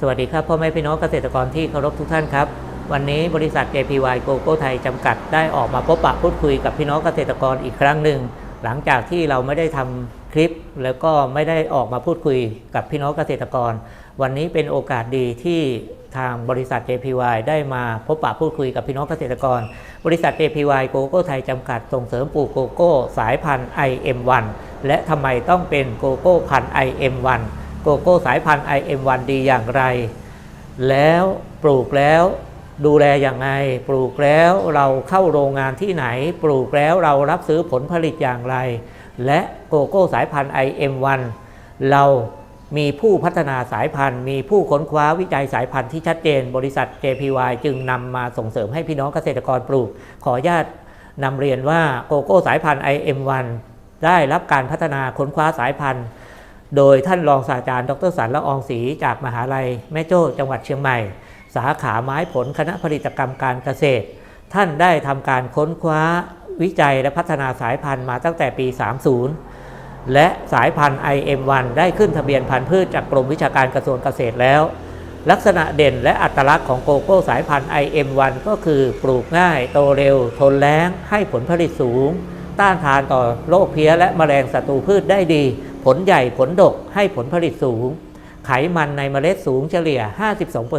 สวัสดีครับพ่อแม่พี่น้องเกษตรกรที่เคารพทุกท่านครับ วันนี้บริษัท JPY g o g o ไทยจำกัดได้ออกมาพบปะพูดคุยกับพี่น้องเกษตรกรอีกครั้งหนึ่ง หลังจากที่เราไม่ได้ทำคลิป แล้วก็ไม่ได้ออกมาพูดคุยกับพี่น้องเกษตรกร วันนี้เป็นโอกาสดีที่ทางบริษัท JPY ได้มาพบปะพูดคุยกับพี่น้องเกษตรกร บริษัท JPY g o g o ไทยจำกัดส่งเสริมปลูกโกโก้สายพันธุ์ IM1 และทำไมต้องเป็นโกโก้พันธุ์ IM1 โกโก้สายพันธุ์ IM1 ดีอย่างไร แล้วปลูกแล้วดูแลอย่างไรปลูกแล้วเราเข้าโรงงานที่ไหน ปลูกแล้วเรารับซื้อผลผลิตอย่างไร และโกโก้สายพันธุ์ IM1 เรามีผู้พัฒนาสายพันธุ์ มีผู้ค้นคว้าวิจัยสายพันธุ์ที่ชัดเจน บริษัท JPY จึงนำมาส่งเสริมให้พี่น้องเกษตรกรปลูก ขออนุญาตนำเรียนว่าโกโก้สายพันธุ์ IM1 ได้รับการพัฒนาค้นคว้าสายพันธุ์ โดยท่านรองศาสตราจารย์ ดรสันละอองศรีจากมหาลัยแม่โจ้จังหวัดเชียงใหม่ สาขาไม้ผลคณะผลิตกรรมการเกษตร ท่านได้ทำการค้นคว้าวิจัยและพัฒนาสายพันธุ์มาตั้งแต่ปี 30 และสายพันธุ์ IM1 ได้ขึ้นทะเบียนพันธุ์พืชจากกรมวิชาการกระทรวงเกษตรแล้ว ลักษณะเด่นและอัตลักษณ์ของโกโก้สายพันธุ์ IM1 ก็คือปลูกง่าย โตเร็ว ทนแล้ง ให้ผลผลิตสูง ต้านทานต่อโรคเพี้ยและแมลงศัตรูพืชได้ดี ผลใหญ่ผลดกให้ผลผลิตสูง ไขมันในเมล็ดสูงเฉลี่ย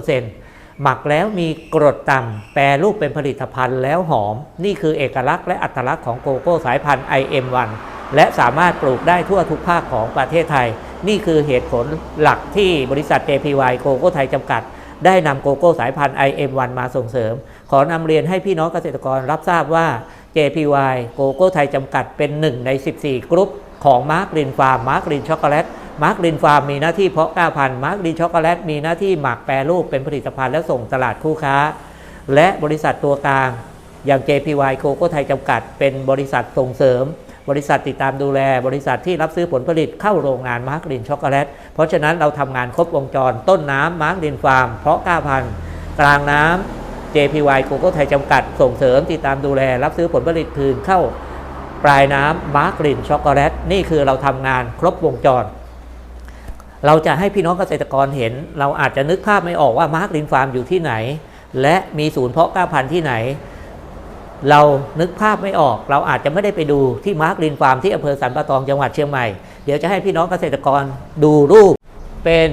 52%หมักแล้วมีกรดต่ำแปรรูปเป็นผลิตภัณฑ์แล้วหอม นี่คือเอกลักษณ์และอัตลักษณ์ของโกโก้สายพันธุ์ IM1 และสามารถปลูกได้ทั่วทุกภาคของประเทศไทย นี่คือเหตุผลหลักที่บริษัท JPY โกโก้ไทยจำกัด ได้นำโกโก้สายพันธุ์ IM1 มาส่งเสริม ขอนำเรียนให้พี่น้องเกษตรกรรับทราบว่า JPY โกโก้ไทยจำกัดเป็นหนึ่งใน 14 กรุ๊ป ของมาร์กรินฟาร์มมาร์กรินช็อกโกแลตมาร์กรินฟาร์มมีหน้าที่เพาะกล้าพันธุ์มาร์กรินช็อกโกแลตมีหน้าที่หมักแปรรูปเป็นผลิตภัณฑ์และส่งตลาดคู่ค้า และบริษัทตัวกลาง อย่าง JPY โกโก้ไทยจำกัด เป็นบริษัทส่งเสริม บริษัทติดตามดูแล บริษัทที่รับซื้อผลผลิตเข้าโรงงานมาร์กรินช็อกโกแลตเพราะฉะนั้นเราทำงานครบวงจร ต้นน้ำมาร์กรินฟาร์มเพาะกล้าพันธุ์กลางน้ำ JPY โกโก้ไทยจำกัด ส่งเสริมติดตามดูแล รับซื้อผลผลิตคืนเข้า ปลายน้ำมาร์กรินช็อกโกแลตนี่คือเราทำงานครบวงจร เราจะให้พี่น้องเกษตรกรเห็น เราอาจจะนึกภาพไม่ออกว่ามาร์กรินฟาร์มอยู่ที่ไหน และมีศูนย์เพาะกล้าพันธุ์ที่ไหน เรานึกภาพไม่ออก เราอาจจะไม่ได้ไปดูที่มาร์กรินฟาร์มที่อำเภอสันปะตองจังหวัดเชียงใหม่ เดี๋ยวจะให้พี่น้องเกษตรกรดูรูปเป็น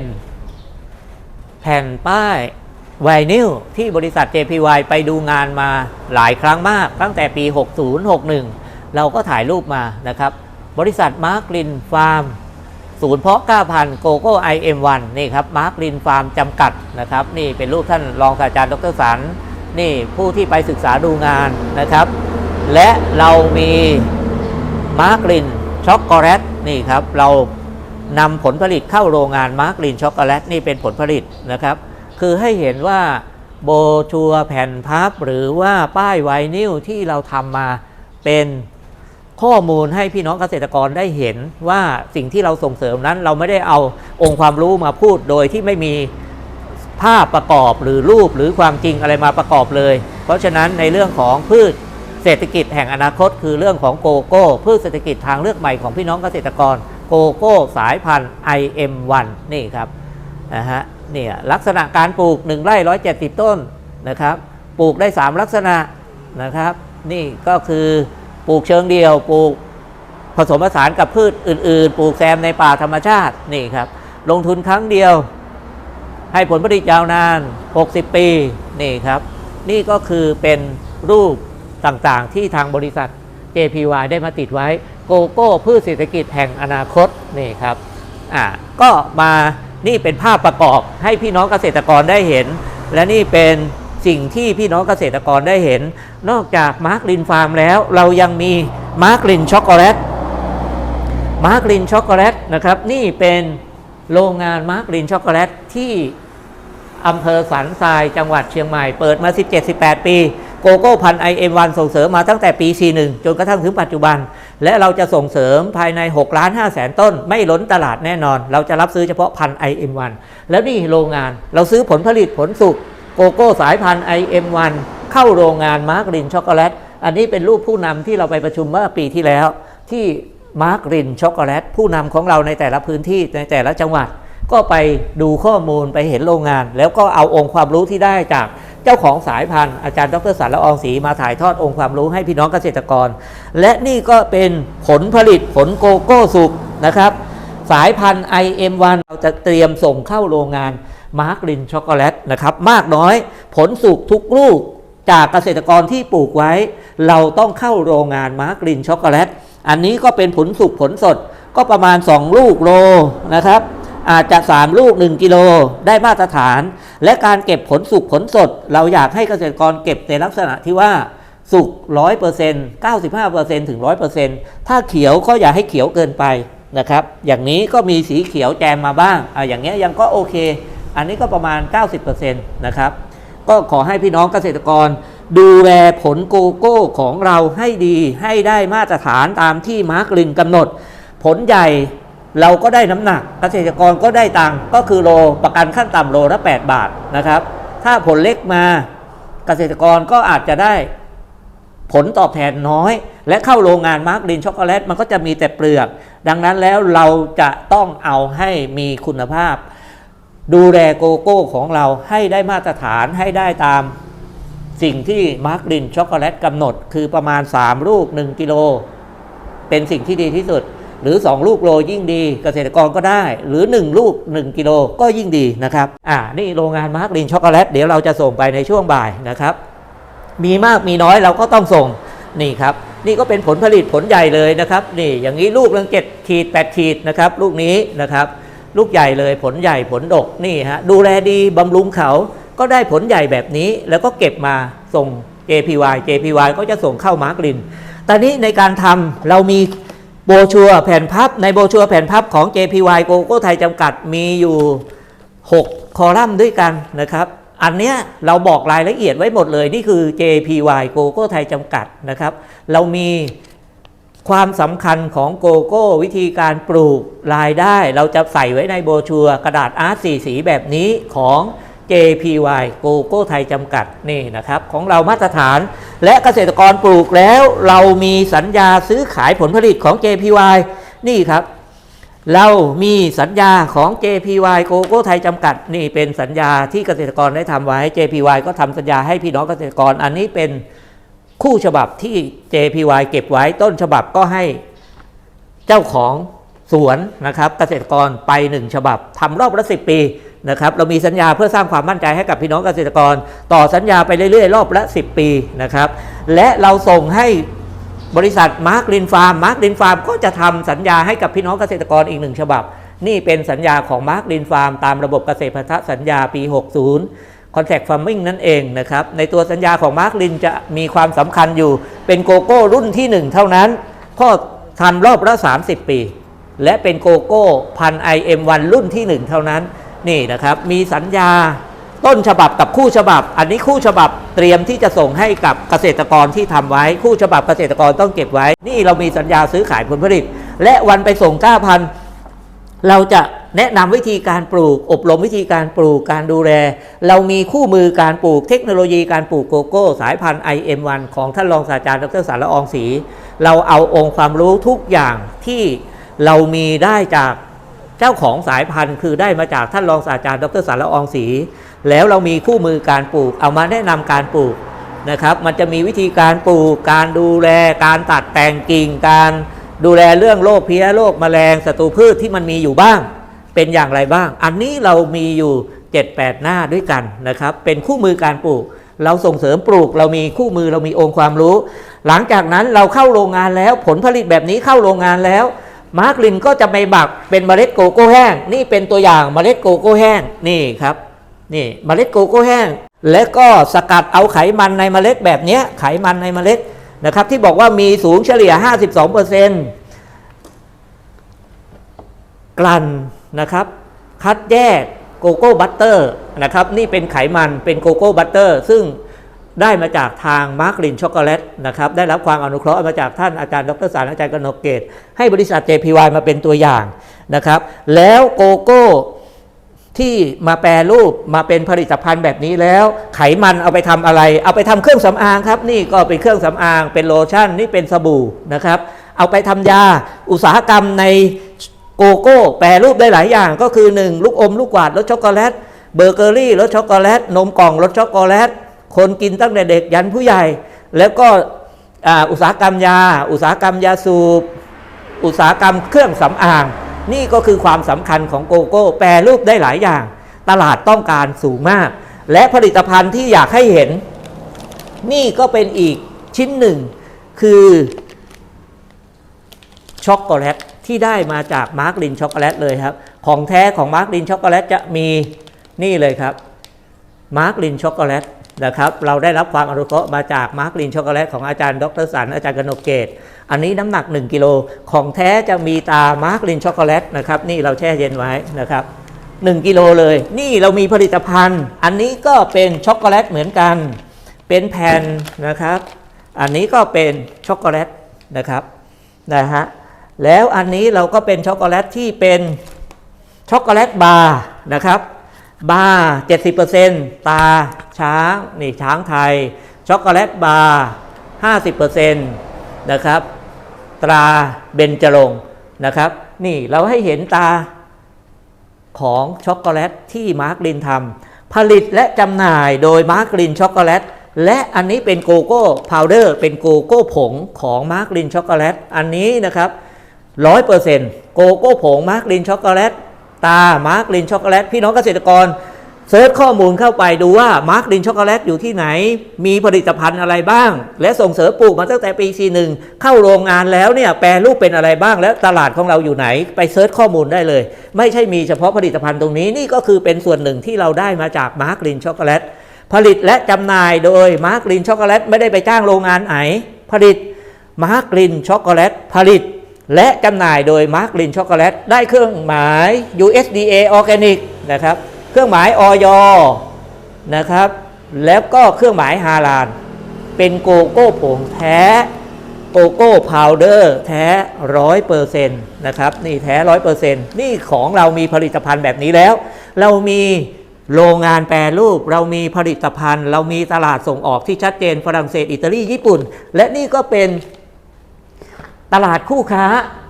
แผ่นป้ายไวนิลที่บริษัท JPY ไปดูงานมาหลายครั้งมาก ตั้งแต่ปี 60 61 เราก็ถ่ายรูปมานะครับ บริษัทมาร์กรินฟาร์มศูนย์เพาะกล้าพันธุ์โกโก้ IM1 นี่ครับมาร์กรินฟาร์มจำกัดนะครับ นี่เป็นรูปท่านรองศาสตราจารย์ดรสันนี่ผู้ที่ไปศึกษาดูงานนะครับ และเรามีมาร์กรินช็อกโกแลตนี่ครับเรานำผลผลิตเข้าโรงงานมาร์กรินช็อกโกแลตนี่เป็นผลผลิตนะครับ คือให้เห็นว่าโบชัวแผ่นพับหรือว่าป้ายไวนิลที่เราทำมาเป็น ข้อมูลให้พี่น้องเกษตรกรได้เห็นว่าสิ่งที่เราส่งเสริมนั้น เราไม่ได้เอาองค์ความรู้มาพูดโดยที่ไม่มีภาพประกอบหรือรูปหรือความจริงอะไรมาประกอบเลย เพราะฉะนั้นในเรื่องของพืชเศรษฐกิจแห่งอนาคต คือเรื่องของโกโก้ พืชเศรษฐกิจทางเลือกใหม่ของพี่น้องเกษตรกรโกโก้สายพันธุ์ IM1 นี่ครับนะฮะเนี่ยลักษณะการปลูก 1ไร่170 ต้นนะครับปลูกได้ 3 ลักษณะนะครับ นี่ก็คือ ปลูกเชิงเดียว ปลูกผสมผสานกับพืชอื่น ๆ ปลูกแซมในป่าธรรมชาตินี่ครับ ลงทุนครั้งเดียว ให้ผลผลิตยาวนาน 60 ปีนี่ครับ นี่ก็คือเป็นรูปต่างๆ ที่ทางบริษัท JPY ได้มาติดไว้โกโก้พืชเศรษฐกิจแห่งอนาคตนี่ครับอ่าก็มานี่เป็นภาพประกอบให้พี่น้องเกษตรกรได้เห็น และนี่เป็น สิ่งที่พี่น้องเกษตรกรได้เห็น นอกจากมาร์กลินฟาร์มแล้ว เรายังมีมาร์กลินช็อกโกแลตมาร์กลินช็อกโกแลตนะครับนี่เป็นโรงงานมาร์กลินช็อกโกแลตที่อำเภอสันทรายจังหวัดเชียงใหม่ เปิดมา 17-18 ปีโกโก้พันไอเอ็มวันส่งเสริมมาตั้งแต่ปี 41 จนกระทั่งถึงปัจจุบัน และเราจะส่งเสริมภายใน 6 ล้าน5แสนต้น ไม่ล้นตลาดแน่นอน เราจะรับซื้อเฉพาะพัน IM1 แล้วนี่โรงงานเราซื้อผลผลิตผลสุก โกโก้สายพันธุ์ IM1 เข้าโรงงานมาร์กรินช็อกโกแลต อันนี้เป็นรูปผู้นำที่เราไปประชุมเมื่อปีที่แล้ว ที่มาร์กรินช็อกโกแลต ผู้นำของเราในแต่ละพื้นที่ในแต่ละจังหวัด ก็ไปดูข้อมูลไปเห็นโรงงาน แล้วก็เอาองค์ความรู้ที่ได้จากเจ้าของสายพันธุ์อาจารย์ดรสารละอองศรีมาถ่ายทอดองค์ความรู้ให้พี่น้องเกษตรกร และนี่ก็เป็นผลผลิตผลโกโก้สุกนะครับสายพันธุ์ IM1 เราจะเตรียมส่งเข้าโรงงาน มาร์กลินช็อกโกแลตนะครับมากน้อยผลสุกทุกลูกจากเกษตรกรที่ปลูกไว้ เราต้องเข้าโรงงานมาร์กลินช็อกโกแลตอันนี้ก็เป็นผลสุกผลสดก็ประมาณ 2 ลูกโลนะครับ อาจจะ 3 ลูก 1 กิโลได้มาตรฐาน และการเก็บผลสุกผลสด เราอยากให้เกษตรกรเก็บในลักษณะที่ว่าสุกร้อยเปอร์เซ็นต์เก้าสิบห้าเปอร์เซ็นต์ถึงร้อยเปอร์เซ็นต์ถ้าเขียวก็อย่าให้เขียวเกินไปนะครับ อย่างนี้ก็มีสีเขียวแจมมาบ้างอ่าอย่างเงี้ยยังก็โอเค อันนี้ก็ประมาณ 90%นะครับ ก็ขอให้พี่น้องเกษตรกร ดูแลผลโกโก้ของเราให้ดีให้ได้มาตรฐานตามที่มาร์กลินกำหนด ผลใหญ่เราก็ได้น้ำหนักเกษตรกรก็ได้ตังค์ก็คือโลประกันขั้นต่ำโลละ 8 บาทนะครับ ถ้าผลเล็กมาเกษตรกรก็อาจจะได้ผลตอบแทนน้อย และเข้าโรงงานมาร์กลินช็อกโกแลตมันก็จะมีแต่เปลือก ดังนั้นแล้วเราจะต้องเอาให้มีคุณภาพ ดูแลโกโก้ของเราให้ได้มาตรฐานให้ได้ตามสิ่งที่มาร์กลินช็อกโกแลตกำหนด คือประมาณ 3 ลูก 1 กิโล เป็นสิ่งที่ดีที่สุด หรือ 2 ลูกโลยิ่งดี เกษตรกรก็ได้ หรือ 1 ลูก 1 กิโลก็ยิ่งดีนะครับ อ่านี่โรงงานมาร์กลินช็อกโกแลตเดี๋ยวเราจะส่งไปในช่วงบ่ายนะครับ มีมากมีน้อยเราก็ต้องส่งนี่ครับนี่ก็เป็นผลผลิตผลใหญ่เลยนะครับ นี่อย่างนี้ลูกเรื่งเจ็ดขีดแปดขีดนะครับ ลูกนี้นะครับ ลูกใหญ่เลยผลใหญ่ผลดกนี่ฮะดูแลดีบำรุงเขาก็ได้ผลใหญ่แบบนี้แล้วก็เก็บมาส่ง JPY JPY ก็จะส่งเข้ามาร์กลิน ตอนนี้ในการทำเรามีโบรชัวร์แผ่นพับ ในโบรชัวร์แผ่นพับของ JPY โกโก้ไทยจำกัดมีอยู่ 6 คอลัมน์ด้วยกันนะครับ อันเนี้ยเราบอกรายละเอียดไว้หมดเลย นี่คือ JPY โกโก้ไทยจำกัดนะครับ เรามี ความสำคัญของโกโก้ วิธีการปลูกรายได้ เราจะใส่ไว้ในโบชัวกระดาษอาร์ตสีสีแบบนี้ของ JPY โกโก้ไทยจำกัดนี่นะครับ ของเรามาตรฐานและเกษตรกรปลูกแล้ว เรามีสัญญาซื้อขายผลผลิตของ JPY นี่ครับ เรามีสัญญาของ JPY โกโก้ไทยจำกัด นี่เป็นสัญญาที่เกษตรกรได้ทำไว้ JPY ก็ทำสัญญาให้พี่น้องเกษตรกรอันนี้เป็น คู่ฉบับที่ JPY เก็บไว้ต้นฉบับก็ให้เจ้าของสวนนะครับเกษตรกรไปหนึ่งฉบับทำรอบละสิปีนะครับเรามีสัญญาเพื่อสร้างความมั่นใจให้กับพี่น้องเกษตรกร ต่อสัญญาไปเรื่อยๆ รอบละ 10 ปีนะครับ และเราส่งให้บริษัทมาร์กลินฟาร์มมาร์กลินฟาร์มก็จะทำสัญญาให้กับพี่น้องเกษตรกรอีกหนึ่งฉบับ นี่เป็นสัญญาของมาร์กลินฟาร์มตามระบบเกษตรพันธสัญญาปี 60 Contract Farming นั่นเองนะครับ ในตัวสัญญาของมาร์กลินจะมีความสำคัญอยู่ เป็นโกโก้รุ่นที่ 1 เท่านั้น ก็ทำรอบละ 30 ปี และเป็นโกโก้พัน IM1 รุ่นที่ 1 เท่านั้น นี่นะครับ มีสัญญาต้นฉบับกับคู่ฉบับ อันนี้คู่ฉบับเตรียมที่จะส่งให้กับเกษตรกรที่ทำไว้ คู่ฉบับเกษตรกรต้องเก็บไว้ นี่เรามีสัญญาซื้อขายผลผลิต และวันไปส่ง9,000เราจะ แนะนำวิธีการปลูก อบรมวิธีการปลูกการดูแล เรามีคู่มือการปลูกเทคโนโลยีการปลูกโกโก้ สายพันธุ์ IM1 ของท่านรองศาสตราจารย์ดรสารละอองศรีเราเอาองค์ความรู้ทุกอย่างที่เรามีได้จากเจ้าของสายพันธุ์ คือได้มาจากท่านรองศาสตราจารย์ดรสารละอองศรีแล้วเรามีคู่มือการปลูก เอามาแนะนำการปลูกนะครับมันจะมีวิธีการปลูก การดูแล การตัดแต่งกิ่ง การดูแลเรื่องโรคเพี้ยโรคแมลงศัตรูพืชที่มันมีอยู่บ้าง เป็นอย่างไรบ้าง อันนี้เรามีอยู่ 7-8 หน้าด้วยกันนะครับ เป็นคู่มือการปลูก เราส่งเสริมปลูก เรามีคู่มือเรามีองค์ความรู้ หลังจากนั้นเราเข้าโรงงานแล้ว ผลผลิตแบบนี้เข้าโรงงานแล้ว มาร์กลินก็จะไปบักเป็นเมล็ดโกโก้แห้ง นี่เป็นตัวอย่างเมล็ดโกโก้แห้งนี่ครับนี่เมล็ดโกโก้แห้ง และก็สกัดเอาไขมันในเมล็ดแบบนี้ไขมันในเมล็ดนะครับที่บอกว่ามีสูงเฉลี่ย 52%กลั่น นะครับคัดแยกโกโก้บัตเตอร์นะครับนี่เป็นไขมันเป็นโกโก้บัตเตอร์ซึ่งได้มาจากทางมาร์กลินช็อกโกแลตนะครับได้รับความอนุเคราะห์มาจากท่านอาจารย์ดรสารอาจารย์กนกเกต ให้บริษัท JPY มาเป็นตัวอย่างนะครับ แล้วโกโก้ที่มาแปรรูปมาเป็นผลิตภัณฑ์แบบนี้แล้ว ไขมันเอาไปทำอะไร เอาไปทำเครื่องสำอางครับ นี่ก็เป็นเครื่องสำอาง เป็นโลชั่นนี่เป็นสบู่นะครับ เอาไปทำยาอุตสาหกรรมใน โกโก้แปรรูปได้หลายอย่างก็คือ 1 ลูกอมลูกกวาดรสช็อกโกแลตเบเกอรี่รสช็อกโกแลตนมกล่องรสช็อกโกแลตคนกินตั้งแต่เด็กยันผู้ใหญ่ แล้วก็อุตสาหกรรมยา อุตสาหกรรมยาสูบ อุตสาหกรรมเครื่องสำอาง นี่ก็คือความสำคัญของโกโก้ แปรรูปได้หลายอย่าง ตลาดต้องการสูงมาก และผลิตภัณฑ์ที่อยากให้เห็น นี่ก็เป็นอีกชิ้นหนึ่ง คือช็อกโกแลต ที่ได้มาจากมาร์กลินช็อกโกแลตเลยครับ ของแท้ของมาร์กลินช็อกโกแลตจะมีนี่เลยครับมาร์กลินช็อกโกแลตนะครับ เราได้รับความอนุเคราะห์มาจากมาร์กลินช็อกโกแลตของอาจารย์ดรสันอาจารย์กนกเกต อันนี้น้ำหนัก 1 กิโลของแท้จะมีตามาร์กลินช็อกโกแลตนะครับนี่เราแช่เย็นไว้นะครับ1กิโลเลย นี่เรามีผลิตภัณฑ์ อันนี้ก็เป็นช็อกโกแลตเหมือนกัน เป็นแผ่นนะครับ อันนี้ก็เป็นช็อกโกแลตนะครับนะฮะ แล้วอันนี้เราก็เป็นช็อกโกแลตที่เป็นช็อกโกแลตบาร์นะครับ บาร์70%ตาช้างนี่ช้างไทย ช็อกโกแลตบาร์50%นะครับ ตราเบญจรงนะครับ นี่เราให้เห็นตาของช็อกโกแลตที่มาร์กลินทำผลิตและจำหน่ายโดยมาร์กลินช็อกโกแลตและอันนี้เป็นโกโก้พาวเดอร์เป็นโกโก้ผงของมาร์กลินช็อกโกแลตอันนี้นะครับ ร้อยเปอร์เซ็นต์โกโก้ผงมาร์กลินช็อกโกแลตตามาร์กลินช็อกโกแลตพี่น้องเกษตรกรเซิร์ชข้อมูลเข้าไปดูว่ามาร์กลินช็อกโกแลตอยู่ที่ไหน มีผลิตภัณฑ์อะไรบ้าง และส่งเสริมปลูกมาตั้งแต่ปี 41 เข้าโรงงานแล้วเนี่ยแปรรูปเป็นอะไรบ้าง และตลาดของเราอยู่ไหน ไปเซิร์ชข้อมูลได้เลย ไม่ใช่มีเฉพาะผลิตภัณฑ์ตรงนี้นี่ก็คือเป็นส่วนหนึ่งที่เราได้มาจากมาร์กลินช็อกโกแลตผลิตและจำหน่ายโดยมาร์กลินช็อกโกแลตไม่ได้ไปจ้างโรงงานไหนผลิตมาร์กลินช็อกโกแลตผลิต และจำหน่ายโดยมาร์กลินช็อกโกแลตได้เครื่องหมาย USDA Organic นะครับ เครื่องหมายออยนะครับ แล้วก็เครื่องหมายฮาลาลเป็นโกโก้ผงแท้ โกโก้พาวเดอร์แท้ร้อยเปอร์เซ็นต์นะครับ นี่แท้ร้อยเปอร์เซ็นต์นี่ของเรามีผลิตภัณฑ์แบบนี้แล้ว เรามีโรงงานแปรรูป เรามีผลิตภัณฑ์ เรามีตลาดส่งออกที่ชัดเจนฝรั่งเศส อิตาลี ญี่ปุ่น และนี่ก็เป็น ตลาดคู่ค้า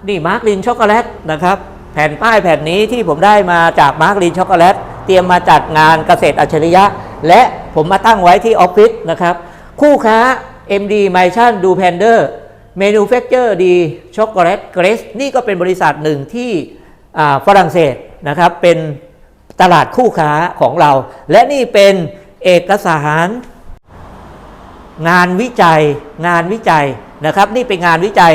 นี่มาร์กลินช็อกโกแลตนะครับ แผ่นป้ายแผ่นนี้ที่ผมได้มาจากมาร์กลินช็อกโกแลตเตรียมมาจัดงานเกษตรอัจฉริยะ และผมมาตั้งไว้ที่ออฟฟิศนะครับ คู่ค้า MD m i c h a n d u p e n d e r Manufacture ดีช็อกโกแลตเกรสนี่ก็เป็นบริษัทหนึ่งที่อ่าฝรั่งเศสนะครับ เป็นตลาดคู่ค้าของเรา และนี่เป็นเอกสาร งานวิจัย งานวิจัยนะครับ นี่เป็นงานวิจัย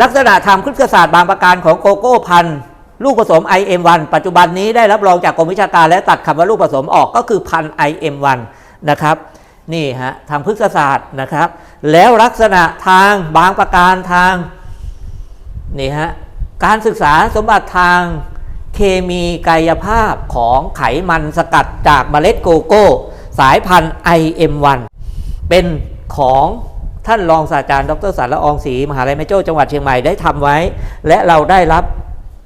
ลักษณะทางพฤกษศาสตร์บางประการของโกโก้พันธุ์ลูกผสม IM1 ปัจจุบันนี้ได้รับรองจากกรมวิชาการและตัดคำว่าลูกผสมออกก็คือพันธุ์ IM1 นะครับนี่ฮะทางพฤกษศาสตร์นะครับ แล้วลักษณะทางบางประการทางนี่ฮะการศึกษาสมบัติทางเคมีกายภาพของไขมันสกัดจากเมล็ดโกโก้ สายพันธุ์ IM1 เป็นของ ท่านรองศาสตราจารย์ดรสันละอองศรีมหาลัยแม่โจ้จังหวัดเชียงใหม่ได้ทำไว้ และเราได้รับ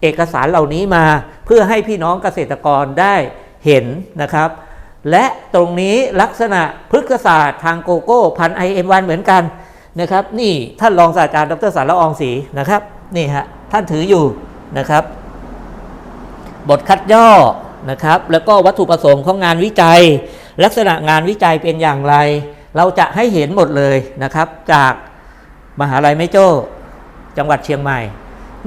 เอกสารเหล่านี้มาเพื่อให้พี่น้องเกษตรกรได้เห็นนะครับ และตรงนี้ลักษณะพฤกษศาสตร์ทางโกโก้พันไอเอ็มวันเหมือนกันนะครับ นี่ท่านรองศาสตราจารย์ดรสันละอองศรีนะครับนี่ฮะท่านถืออยู่นะครับ บทคัดย่อนะครับ แล้วก็วัตถุประสงค์ของงานวิจัย ลักษณะงานวิจัยเป็นอย่างไร เราจะให้เห็นหมดเลยนะครับ จากมหาลัยแม่โจ้จังหวัดเชียงใหม่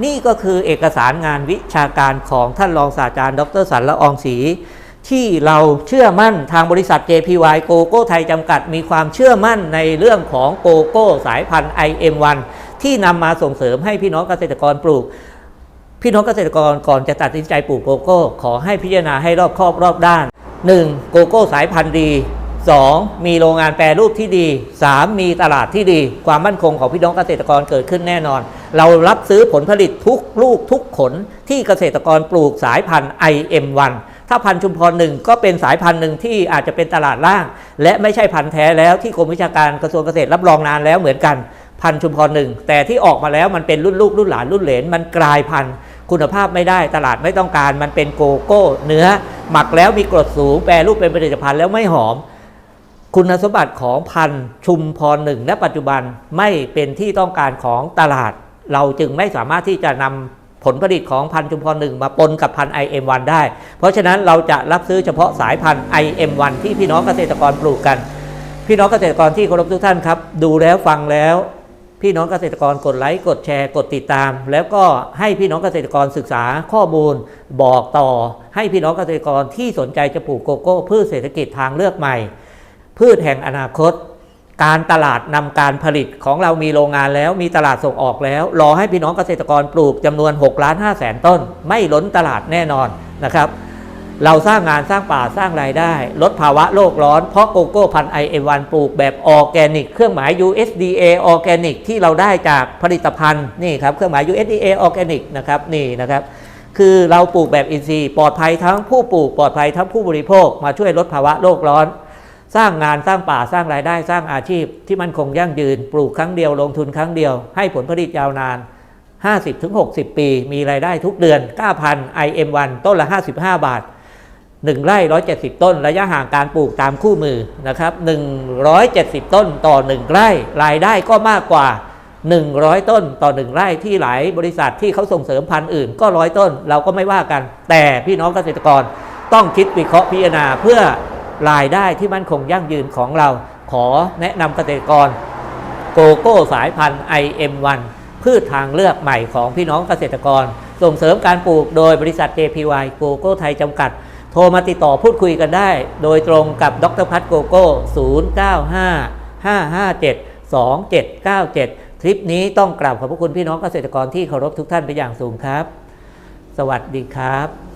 นี่ก็คือเอกสารงานวิชาการของท่านรองศาสตราจารย์ ดรสันละอองศรีที่เราเชื่อมั่นทางบริษัท JPY โกโก้ไทยจำกัด มีความเชื่อมั่นในเรื่องของโกโก้สายพันธุ์ IM1 ที่นำมาส่งเสริมให้พี่น้องเกษตรกรปลูก พี่น้องเกษตรกรก่อนจะตัดสินใจปลูกโกโก้ ขอให้พิจารณาให้รอบคอบรอบด้าน 1. โกโก้สายพันธุ์ดี 2. มีโรงงานแปรรูปที่ดี 3. มีตลาดที่ดี ความมั่นคงของพี่น้องเกษตรกรเกิดขึ้นแน่นอน เรารับซื้อผลผลิตทุกลูกทุกขนที่เกษตรกรปลูกสายพันธุ์ IM1 ถ้าพันธุ์ชุมพรหนึ่งก็เป็นสายพันธุ์หนึ่งที่อาจจะเป็นตลาดล่าง และไม่ใช่พันธุ์แท้แล้วที่กรมวิชาการกระทรวงเกษตรรับรองนานแล้วเหมือนกัน พันธุ์ชุมพรหนึ่งแต่ที่ออกมาแล้วมันเป็นรุ่นลูกรุ่นหลานรุ่นเหลนมันกลายพันธุ์คุณภาพไม่ได้ตลาดไม่ต้องการมันเป็นโกโก้ เนื้อ หมักแล้วมีกรดสูงแปรรูปเป็นผลิตภัณฑ์แล้วไม่หอม คุณสมบัติของพันธุ์ชุมพรหนึ่งณปัจจุบันไม่เป็นที่ต้องการของตลาด เราจึงไม่สามารถที่จะนผลผลิตของพันธุ์ชุมพรหนึ่งมาปนกับพันธุ์ IM1 ได้ เพราะฉะนั้นเราจะรับซื้อเฉพาะสายพันธุ์ IM1 ที่พี่น้องเกษตรกรปลูกกัน พี่น้องเกษตรกรที่เคารพทุกท่านครับ ดูแล้วฟังแล้ว พี่น้องเกษตรกรกดไลค์กดแชร์กดติดตาม แล้วก็ให้พี่น้องเกษตรกรศึกษาข้อมูล บอกต่อ ให้พี่น้องเกษตรกรที่สนใจจะปลูกโกโก้พืชเศรษฐกิจทางเลือกใหม่ พืชแห่งอนาคต การตลาดนำการผลิตของเรามีโรงงานแล้ว มีตลาดส่งออกแล้ว รอให้พี่น้องเกษตรกรปลูกจำนวน6ล้าน5แสนต้น ไม่ล้นตลาดแน่นอนนะครับ เราสร้างงานสร้างป่าสร้างรายได้ ลดภาวะโลกร้อน เพราะโกโก้พันไอเอวันปลูกแบบออร์แกนิก เครื่องหมาย USDA ออร์แกนิกที่เราได้จากผลิตภัณฑ์นี่ครับเครื่องหมาย USDA ออร์แกนิกนะครับนี่นะครับคือเราปลูกแบบอินทรีย์ปลอดภัยทั้งผู้ปลูกปลอดภัยทั้งผู้บริโภค มาช่วยลดภาวะโลกร้อน สร้างงานสร้างป่าสร้างรายได้สร้างอาชีพที่มันคงยั่งยืน ปลูกครั้งเดียวลงทุนครั้งเดียว ให้ผลผลิตยาวนาน 50-60 ปี มีรายได้ทุกเดือน 9,000 IM1 ต้นละ 55 บาท 1 ไร่ 170 ต้น ระยะห่างการปลูกตามคู่มือนะครับ170 ต้นต่อ 1 ไร่ รายได้ก็มากกว่า 100 ต้นต่อ 1 ไร่ที่หลายบริษัทที่เขาส่งเสริมพันธุ์อื่น ก็ร้อยต้นเราก็ไม่ว่ากัน แต่พี่น้องเกษตรกรต้องคิดวิเคราะห์พิจารณาเพื่อ รายได้ที่มั่นคงยั่งยืนของเรา ขอแนะนำเกษตรกร โกโก้สายพันธุ์ IM1 พืชทางเลือกใหม่ของพี่น้องเกษตรกร ส่งเสริมการปลูกโดยบริษัท JPY โกโก้ไทยจำกัด โทรมาติดต่อพูดคุยกันได้ โดยตรงกับดรพัฒโกโก้ 095 557 2797 คลิปนี้ต้องกราบขอบพระคุณพี่น้องเกษตรกรที่เคารพทุกท่านเป็นอย่างสูงครับ สวัสดีครับ